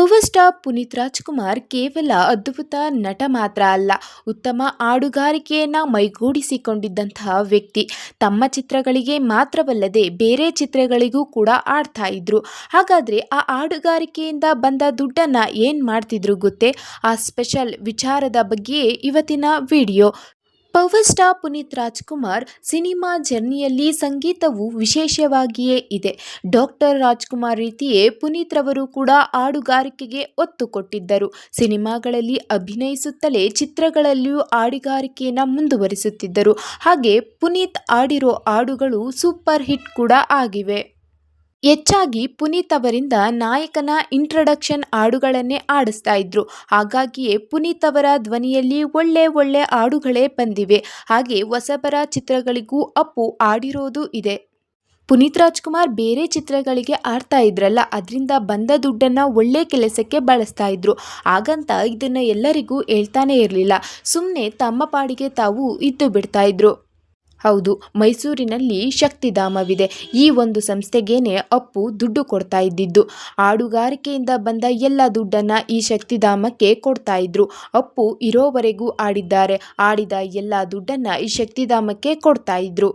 Power star Puneeth Rajkumar ಕೇವಲ ಅದ್ಭುತ ನಟ ಮಾತ್ರ ಅಲ್ಲ, ಉತ್ತಮ ಹಾಡುಗಾರಿಕೆಯನ್ನು ಮೈಗೂಡಿಸಿಕೊಂಡಿದ್ದಂತಹ ವ್ಯಕ್ತಿ. ತಮ್ಮ ಚಿತ್ರಗಳಿಗೆ ಮಾತ್ರವಲ್ಲದೆ ಬೇರೆ ಚಿತ್ರಗಳಿಗೂ ಕೂಡ ಆಡ್ತಾ ಇದ್ರು. ಹಾಗಾದರೆ ಆ ಹಾಡುಗಾರಿಕೆಯಿಂದ ಬಂದ ದುಡ್ಡನ್ನು ಏನು ಮಾಡ್ತಿದ್ರು ಗೊತ್ತೇ? ಆ ಸ್ಪೆಷಲ್ ವಿಚಾರದ ಬಗ್ಗೆಯೇ ಇವತ್ತಿನ video. Power star Puneeth Rajkumar cinema ಜರ್ನಿಯಲ್ಲಿ ಸಂಗೀತವು ವಿಶೇಷವಾಗಿಯೇ ಇದೆ. ಡಾಕ್ಟರ್ ರಾಜ್ಕುಮಾರ್ ರೀತಿಯೇ ಪುನೀತ್ ರವರು ಕೂಡ ಹಾಡುಗಾರಿಕೆಗೆ ಒತ್ತು ಕೊಟ್ಟಿದ್ದರು. ಸಿನಿಮಾಗಳಲ್ಲಿ ಅಭಿನಯಿಸುತ್ತಲೇ ಚಿತ್ರಗಳಲ್ಲಿಯೂ ಹಾಡುಗಾರಿಕೆಯನ್ನು ಮುಂದುವರಿಸುತ್ತಿದ್ದರು. ಹಾಗೆ ಪುನೀತ್ ಆಡಿರೋ ಹಾಡುಗಳು ಸೂಪರ್ ಹಿಟ್ ಕೂಡ ಆಗಿವೆ. ಹೆಚ್ಚಾಗಿ ಪುನೀತ್ ಅವರಿಂದ ನಾಯಕನ ಇಂಟ್ರಡಕ್ಷನ್ ಹಾಡುಗಳನ್ನೇ ಆಡಿಸ್ತಾ ಇದ್ರು. ಹಾಗಾಗಿಯೇ ಪುನೀತ್ ಅವರ ಧ್ವನಿಯಲ್ಲಿ ಒಳ್ಳೆ ಒಳ್ಳೆ ಹಾಡುಗಳೇ ಬಂದಿವೆ. ಹಾಗೆ ಹೊಸಬರ ಚಿತ್ರಗಳಿಗೂ ಅಪ್ಪು ಆಡಿರೋದು ಇದೆ. ಪುನೀತ್ ರಾಜ್ಕುಮಾರ್ ಬೇರೆ ಚಿತ್ರಗಳಿಗೆ ಆಡ್ತಾ ಇದ್ರಲ್ಲ, ಅದರಿಂದ ಬಂದ ದುಡ್ಡನ್ನು ಒಳ್ಳೆ ಕೆಲಸಕ್ಕೆ ಬಳಸ್ತಾ ಇದ್ರು. ಹಾಗಂತ ಇದನ್ನು ಎಲ್ಲರಿಗೂ ಹೇಳ್ತಾನೆ ಇರಲಿಲ್ಲ. ಸುಮ್ಮನೆ ತಮ್ಮ ಪಾಡಿಗೆ ತಾವು ಇದ್ದು ಬಿಡ್ತಾ ಇದ್ರು. ಹೌದು, ಮೈಸೂರಿನಲ್ಲಿ ಶಕ್ತಿಧಾಮವಿದೆ. ಈ ಒಂದು ಸಂಸ್ಥೆಗೇನೆ ಅಪ್ಪು ದುಡ್ಡು ಕೊಡ್ತಾ ಇದ್ದಿದ್ದು. ಹಾಡುಗಾರಿಕೆಯಿಂದ ಬಂದ ಎಲ್ಲ ದುಡ್ಡನ್ನು ಈ ಶಕ್ತಿಧಾಮಕ್ಕೆ ಕೊಡ್ತಾ ಇದ್ರು. ಅಪ್ಪು ಇರೋವರೆಗೂ ಆಡಿದ್ದಾರೆ. ಆಡಿದ ಎಲ್ಲ ದುಡ್ಡನ್ನು ಈ ಶಕ್ತಿಧಾಮಕ್ಕೆ ಕೊಡ್ತಾ ಇದ್ರು.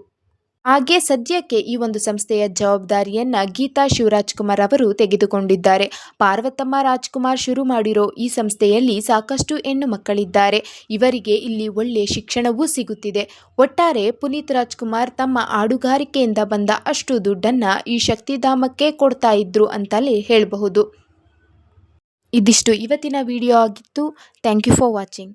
ಹಾಗೆ ಸದ್ಯಕ್ಕೆ ಈ ಒಂದು ಸಂಸ್ಥೆಯ ಜವಾಬ್ದಾರಿಯನ್ನ ಗೀತಾ ಶಿವರಾಜ್ಕುಮಾರ್ ಅವರು ತೆಗೆದುಕೊಂಡಿದ್ದಾರೆ. ಪಾರ್ವತಮ್ಮ ರಾಜ್ಕುಮಾರ್ ಶುರು ಮಾಡಿರೋ ಈ ಸಂಸ್ಥೆಯಲ್ಲಿ ಸಾಕಷ್ಟು ಹೆಣ್ಣು ಮಕ್ಕಳಿದ್ದಾರೆ. ಇವರಿಗೆ ಇಲ್ಲಿ ಒಳ್ಳೆ ಶಿಕ್ಷಣವೂ ಸಿಗುತ್ತಿದೆ. ಒಟ್ಟಾರೆ ಪುನೀತ್ ರಾಜ್ಕುಮಾರ್ ತಮ್ಮ ಹಾಡುಗಾರಿಕೆಯಿಂದ ಬಂದ ಅಷ್ಟು ದುಡ್ಡನ್ನ ಈ ಶಕ್ತಿಧಾಮಕ್ಕೆ ಕೊಡ್ತಾ ಇದ್ರು ಅಂತಲೇ ಹೇಳಬಹುದು. ಇದಿಷ್ಟು ಇವತ್ತಿನ ವಿಡಿಯೋ ಆಗಿತ್ತು. Thank you for watching.